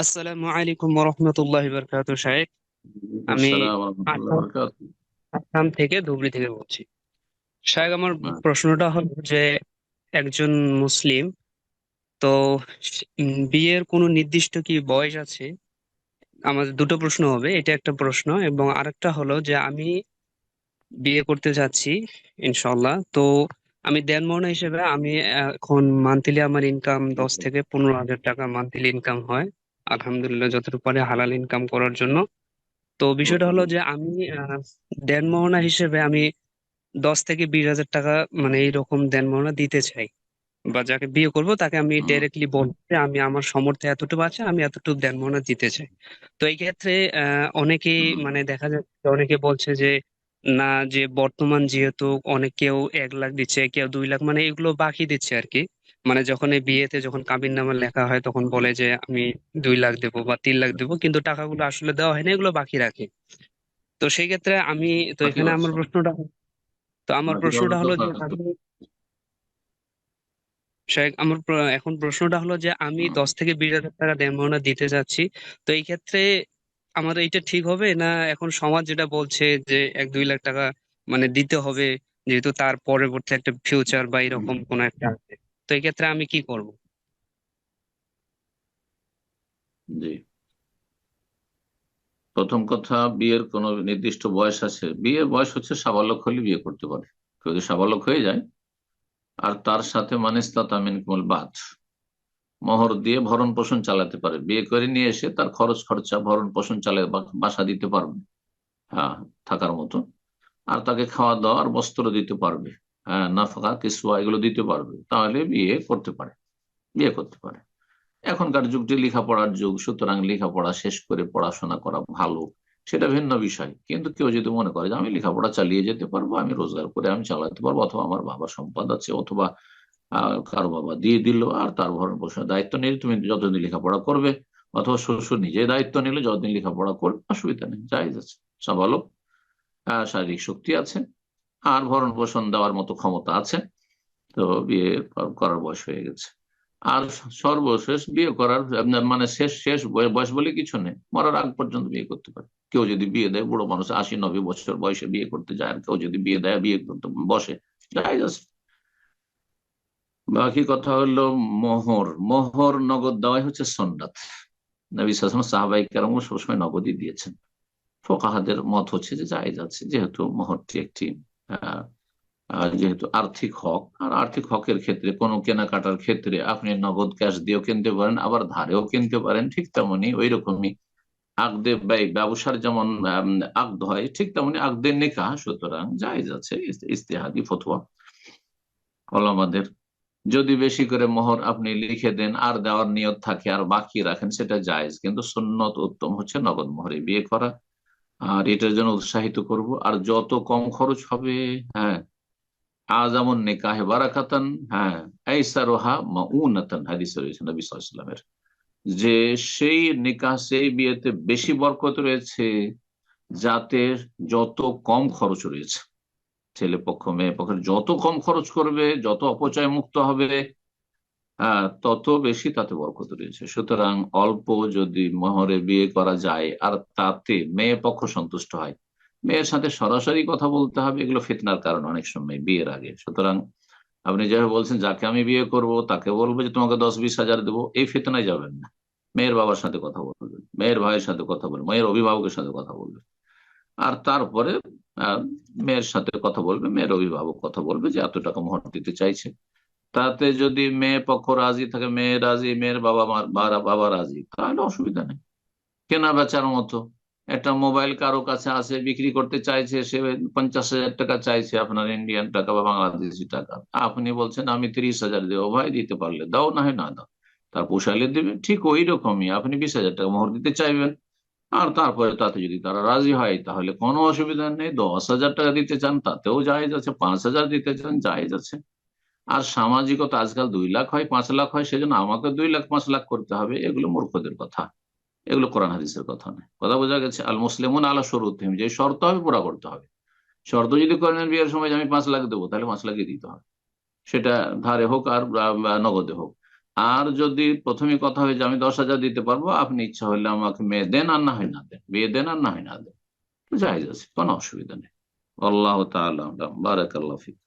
আসসালামু আলাইকুম রহমতুল্লাহ বরকাত সাহেব। আমি আসাম থেকে ধুবড়ি থেকে বলছি। সাহেব আমার আচ্ছা। প্রশ্নটা হলো যে একজন মুসলিম তো বিয়ের কোনো নির্দিষ্ট কি বয়স আছে? আমাদের দুটো প্রশ্ন হবে এটা একটা প্রশ্ন এবং আরেকটা হলো যে আমি বিয়ে করতে যাচ্ছি ইনশাল্লাহ তো আমি দেনমোহর হিসেবে আমি এখন মান্থলি আমার ইনকাম দশ থেকে পনেরো হাজার টাকা মান্থলি ইনকাম হয়। আলহামদুলিল্লাহ যতটুকু পারে হালাল ইনকাম করার জন্য। তো বিষয়টা হলো যে আমি দেনমোহনা হিসেবে আমি দশ থেকে বিশ হাজার টাকা মানে এইরকম দেনমোহনা দিতে চাই বা যাকে বিয়ে করব তাকে আমি ডাইরেক্টলি বলব যে আমি আমার সামর্থ্য এতটুকু আছে আমি এতটুকু দেনমোহনা দিতে চাই। তো এই ক্ষেত্রে আহ অনেকেই মানে দেখা যাচ্ছে অনেকে বলছে যে না যে বর্তমান যেহেতু অনেক কেউ এক লাখ দিচ্ছে কেউ দুই লাখ মানে এগুলো বাকি দিচ্ছে আর কি মানে যখন এই বিয়েতে যখন কাবিন নামা লেখা হয় তখন বলে যে আমি দুই লাখ দেবো বা তিন লাখ দেবো। কিন্তু টাকাগুলো আসলে দেওয়া হয় না এগুলো বাকি রাখে। তো সেই ক্ষেত্রে আমি তো এখানে আমার প্রশ্নটা তো আমার প্রশ্নটা হলো যে শাহেখ, আমার এখন প্রশ্নটা হলো যে আমি দশ থেকে বিশ হাজার টাকা দেনমোহর দিতে যাচ্ছি। তো এই ক্ষেত্রে আমার এইটা ঠিক হবে না এখন সমাজ যেটা বলছে যে এক দুই লাখ টাকা মানে দিতে হবে যেহেতু তার পরবর্তী একটা ফিউচার বা এরকম কোন একটা আছে তো এই ক্ষেত্রে আমি কি করব? জি। প্রথম কথা, বিয়ের কোনো নির্দিষ্ট বয়স আছে। বিয়ের বয়স হচ্ছে সাবালক হলে বিয়ে করতে পারে। কেউ যদি সাবালক হয়ে যায়, আর তার সাথে মিনকুমুল বাত মোহর দিয়ে ভরণ পোষণ চালাতে পারে। বিয়ে করে নিয়ে এসে তার খরচ খরচা ভরণ পোষণ চালাতে বা- বাসা দিতে পারবে। হ্যাঁ থাকার মতো। আর তাকে খাওয়া দাওয়া আর বস্ত্র দিতে পারবে। নাফাকা, কিসওয়া, এগুলো দিতে পারবে। তাহলে বিয়ে করতে পারে। বিয়ে করতে পারে। এখনকার যুগটি লেখাপড়ার যুগ, সুতরাং লেখাপড়া শেষ করে পড়াশোনা করা ভালো, সেটা ভিন্ন বিষয়। কিন্তু কেউ যদি মনে করে যে, আমি লেখাপড়া চালিয়ে যেতে পারব, আমি রোজগার করে আমি চালাতে পারব, অথবা আমার বাবা সম্পদ আছে, অথবা কারও বাবা দিয়ে দিল, আর তার ভরণ পোষণের দায়িত্ব নিলে তুমি যতদিন লেখাপড়া করবে, অথবা শ্বশুর নিজে দায়িত্ব নিলে, যতদিন লেখাপড়া করবে, অসুবিধা নেই যাই আছে সাবালক শারীরিক শক্তি আছে আর ভরণ পোষণ দেওয়ার মতো ক্ষমতা আছে। তো বিয়ে করার বয়স হয়ে গেছে। আর সর্বশেষ বিয়ে করার মানে শেষ শেষ বয়- বয়স বলে কিছু নেই। মরার আগ পর্যন্ত বিয়ে করতে পারে। কেউ যদি বিয়ে দেয়, বুড়ো মানুষ আশি নব্বই বছর বয়সে বিয়ে করতে যায়, আর কেউ যদি বিয়ে দেয়, বিয়ে করতে বসে বাকি কথা হলো মোহর। মোহর নগদ দেওয়াই হচ্ছে সন্ন্যাত নবী সালাম সাহাবাই কেরাম সবসময় নগদই দিয়েছেন। ফোকাহাদের মত হচ্ছে যে যাই যাচ্ছে, যেহেতু মোহরটি একটি যেহেতু আর্থিক হক, আর আর্থিক হকের ক্ষেত্রে কোনো কেনাকাটার ক্ষেত্রে আপনি নগদ ক্যাশ দিয়েও কিনতে পারেন, আবার ধারেও কিনতে পারেন, ঠিক তেমনি ওই রকমই ব্যয়, ব্যবসার যেমন আকদ হয়, ঠিক তেমনি আকদের নিকাহ সুতরাং জায়েজ আছে, ইস- ইস্তেহাদি ফতোয়া ওলামাদের। যদি বেশি করে মোহর আপনি লিখে দেন, আর দেওয়ার নিয়ত থাকে, আর বাকি রাখেন, সেটা জায়েজ, কিন্তু সুন্নত উত্তম হচ্ছে নগদ মোহরে বিয়ে করা। আর এটার জন্য উৎসাহিত করব। আর যত কম খরচ হবে হ্যাঁ আজামুন নিকাহে বারাকাতান হ্যাঁ আইসারোহা মাউনাতান, হাদিস রয়েছে নবী ওয়াসাল্লামের। যে সেই নিকাহ, সেই বিয়েতে বেশি বরকত রয়েছে, যাতে যত কম খরচ রয়েছে, ছেলে পক্ষ, মেয়ে পক্ষের যত কম খরচ করবে, যত অপচয় মুক্ত হবে তত বেশি তাতে বরকত রয়েছে। সুতরাং অল্প যদি মহরে বিয়ে করা যায়, আর তাতে মেয়ে পক্ষ সন্তুষ্ট হয়। মেয়ের সাথে সরাসরি কথা বলতে হবে, এগুলো ফিতনার কারণ অনেক সময় বিয়ের আগে। সুতরাং আপনি যেভাবে বলছেন, যাকে আমি বিয়ে করব, তাকে বলব যে তোমাকে দশ বিশ হাজার দেবো, এই ফিতনায় যাবেন না। মেয়ের বাবার সাথে কথা বলবেন, মেয়ের ভাইয়ের সাথে কথা বলবেন, মেয়ের অভিভাবকের সাথে কথা বলবেন। আর তারপরে মেয়ের সাথে কথা বলবে, মেয়ের অভিভাবক কথা বলবে যে এত টাকা মোহর দিতে চাইছে। তাতে যদি মেয়ে পক্ষ রাজি থাকে, মেয়ে রাজি, মেয়ের বাবা মার বাবা রাজি, তাহলে অসুবিধা নেই। কেনা বেচার মতো। একটা মোবাইল কারও কাছে আছে, বিক্রি করতে চাইছে, সে পঞ্চাশ হাজার টাকা চাইছে আপনার ইন্ডিয়ান টাকা বা বাংলাদেশি টাকা। আপনি বলছেন, আমি তিরিশ হাজার দেবো, ভাই দিতে পারলে দাও, না হয় না দাও। তার পোষাইলে দেবে, ঠিক ওই রকমই, আপনি বিশ হাজার টাকা মোহর দিতে চাইবেন। আর তারপরে তাতে যদি তারা রাজি হয়, তাহলে কোনো অসুবিধা নেই, দশ হাজার টাকা দিতে চান, তাতেও জায়েজ আছে, পাঁচ হাজার দিতে চান, জায়েজ আছে। আর সামাজিকতা আজকাল দুই লাখ হয়, পাঁচ লাখ হয়, সেজন্য আমাকে দুই লাখ, পাঁচ লাখ করতে হবে, এগুলো মূর্খদের কথা। এগুলো কোরআন হাদিসের কথা নয়। কথা বোঝা গেছে, আল মুসলিমুন আলা শরুদ্দিম যে শর্ত হবে পুরা করতে হবে। শর্ত যদি করে নেন বিয়ের সময় আমি পাঁচ লাখ দেবো, তাহলে পাঁচ লাখই দিতে হবে। সেটা ধারে হোক আর নগদে হোক। আর যদি প্রথমে কথা হয়ে যে আমি দশ হাজার দিতে পারব, আপনি ইচ্ছা হলে আমাকে মেয়ে দেন আর না হয় না দেন, বিয়ে দেন আর না হয় না দেন, জায়েজ আছে, কোনো অসুবিধা নেই। আল্লাহ তাআলা বারাকাল্লাহ ফিক।